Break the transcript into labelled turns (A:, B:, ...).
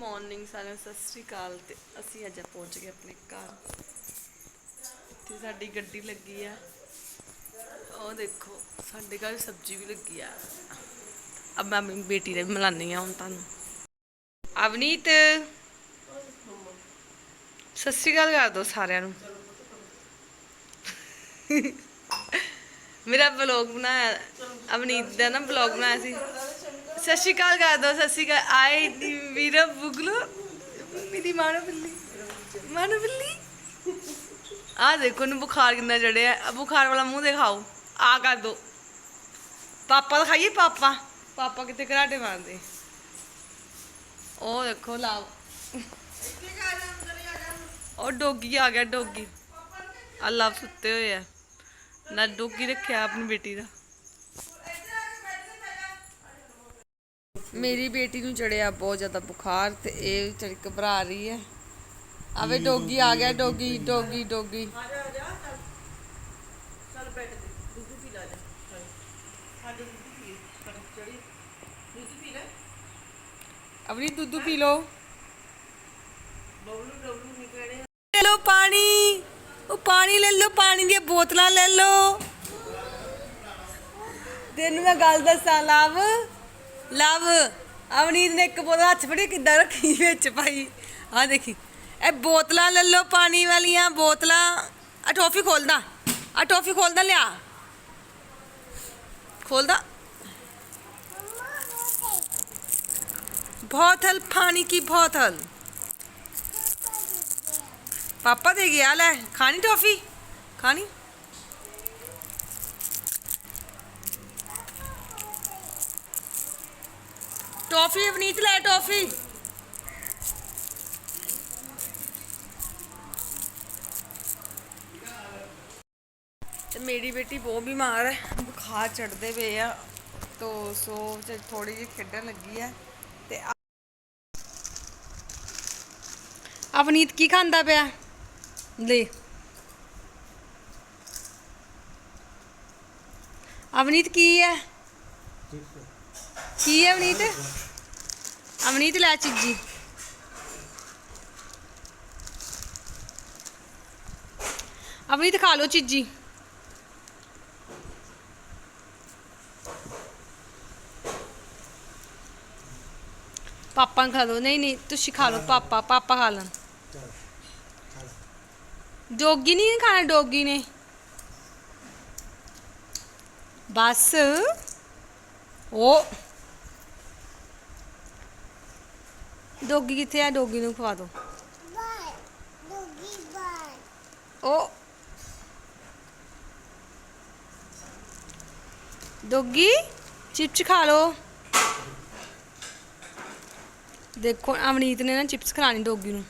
A: Morning ਸਾਰਿਆਂ ਸਤਿ ਸ੍ਰੀ ਅਕਾਲ ਤੇ ਅਸੀਂ ਅੱਜ ਪਹੁੰਚ ਗਏ ਆਪਣੇ ਘਰ। ਤੇ ਸਾਡੀ ਗੱਡੀ ਲੱਗੀ ਆ। ਉਹ ਦੇਖੋ, ਸਾਡੇ ਘਰ ਸਬਜ਼ੀ ਵੀ ਲੱਗੀ ਆ। ਅਬ ਮੈਂ ਆਪਣੀ ਬੇਟੀ ਦੇ ਮਿਲਾਨੀ ਆ ਹੁਣ ਤੁਹਾਨੂੰ। ਅਵਨੀਤ, ਸਤਿ ਸ੍ਰੀ ਅਕਾਲ ਕਰ ਦੋ ਸਾਰਿਆਂ ਨੂੰ। ਮੇਰਾ ਵਲੌਗ ਬਣਾਇਆ, ਅਵਨੀਤ ਦਾ ਨਾ ਵਲੌਗ ਬਣਾਇਆ ਸੀ। ਸਤਿ ਸ਼੍ਰੀ ਅਕਾਲ ਕਰ ਦੋ, ਸਤਿ ਸ਼੍ਰੀ ਅਕਾਲ। ਆਏ ਨੀ ਵੀਰਾ ਬੁਗਲੋ। ਮੇਰੀ ਮਾਨੋ ਬਿੱਲੀ ਮਾਨੋ ਬਿੱਲੀ ਆ ਦੇਖੋ ਨੂੰ ਬੁਖਾਰ ਕਿੰਨਾ ਚੜਿਆ। ਆ ਬੁਖਾਰ ਵਾਲਾ ਮੂੰਹ ਦਿਖਾਓ। ਆ ਕਰ ਦੋ। ਪਾਪਾ ਦਾ ਖਾਈਏ ਪਾਪਾ? ਪਾਪਾ ਕਿਤੇ ਘਰਾਟੇ ਮਾਰਦੇ? ਉਹ ਦੇਖੋ, ਲਾਓ। ਉਹ ਡੋਗੀ ਆ ਗਿਆ, ਡੋਗੀ। ਅੱਲਾ ਸੁੱਤੇ ਹੋਏ ਆ। ਨਾ ਡੋਗੀ ਰੱਖਿਆ ਆਪਣੀ ਬੇਟੀ ਦਾ। ਮੇਰੀ ਬੇਟੀ ਨੂੰ ਚੜਿਆ ਬਹੁਤ ਜ਼ਿਆਦਾ ਬੁਖਾਰ ਤੇ ਇਹ ਚੜ ਘਬਰਾ ਰਹੀ ਹੈ। ਆਵੇ ਡੋਗੀ ਆ ਗਿਆ ਡੋਗੀ ਡੋਗੀ ਡੋਗੀ। ਅਵਨੀ ਦੁੱਧ ਪੀ ਲੋ ਲੈ। ਲੋ ਪਾਣੀ। ਉਹ ਪਾਣੀ ਲੈ ਲੋ ਪਾਣੀ ਦੀਆਂ ਬੋਤਲਾਂ ਲੈ ਲੋ ਤੈਨੂੰ ਮੈਂ ਗੱਲ ਦੱਸਾਂ ਲਵ। ਲਵ ਅਵਨੀਤ ਨੇ ਇੱਕ ਬੋਤਲ ਹੱਥ ਫੜੀ ਕਿੱਦਾਂ ਰੱਖੀ ਵਿੱਚ ਭਾਈ ਆ ਦੇਖੀ ਇਹ ਬੋਤਲਾਂ ਲੈ ਲੋ ਪਾਣੀ ਵਾਲੀਆਂ ਬੋਤਲਾਂ ਆ ਟੋਫੀ ਖੋਲਦਾ ਆ ਟੋਫੀ ਖੋਲਦਾ ਲਿਆ ਖੋਲਦਾ बोतल पानी की बोतल पापा दे गया ले खानी टॉफी खानी ਟੌਫੀ ਅਵਨੀਤ ਲੈ ਟੌਫੀ। ਤੇ ਮੇਰੀ ਬੇਟੀ ਬਹੁਤ ਬਿਮਾਰ ਹੈ। ਬੁਖਾਰ ਚੜਦੇ ਪਏ ਆ। ਤੋ ਸੋ ਥੋੜੀ ਜਿਹੀ ਖੇਡਣ ਲੱਗੀ ਹੈ। ਤੇ ਅਵਨੀਤ ਕੀ ਖਾਂਦਾ ਪਿਆ? ਲੈ। ਅਵਨੀਤ ਕੀ ਹੈ। ਕੀ ਹੈ ਅਵਨੀਤ? ਅਵਨੀਤ ਲੈ ਚੀਜੀ। ਅਵਨੀਤ ਖਾ ਲੋ ਚੀਜੀ। ਪਾਪਾ ਨੂੰ ਖਾ ਲੋ ਨਹੀਂ ਨਹੀਂ, ਤੁਸੀਂ ਖਾ ਲਓ ਪਾਪਾ ਪਾਪਾ ਖਾ ਲੈਣ। ਡੋਗੀ ਨਹੀਂ ਖਾਣਾ, ਡੋਗੀ ਨੇ। ਬਸ। ਉਹ ਡੋਗੀ ਕਿੱਥੇ ਆ? ਡੋਗੀ ਨੂੰ ਖਵਾ ਦਿਓ ਉਹ। ਡੋਗੀ, ਚਿਪਸ ਖਾ ਲਓ ਦੇਖੋ, ਅਵਨੀਤ ਨੇ ਨਾ ਚਿਪਸ ਖਿਲਾਣੀ ਡੋਗੀ ਨੂੰ।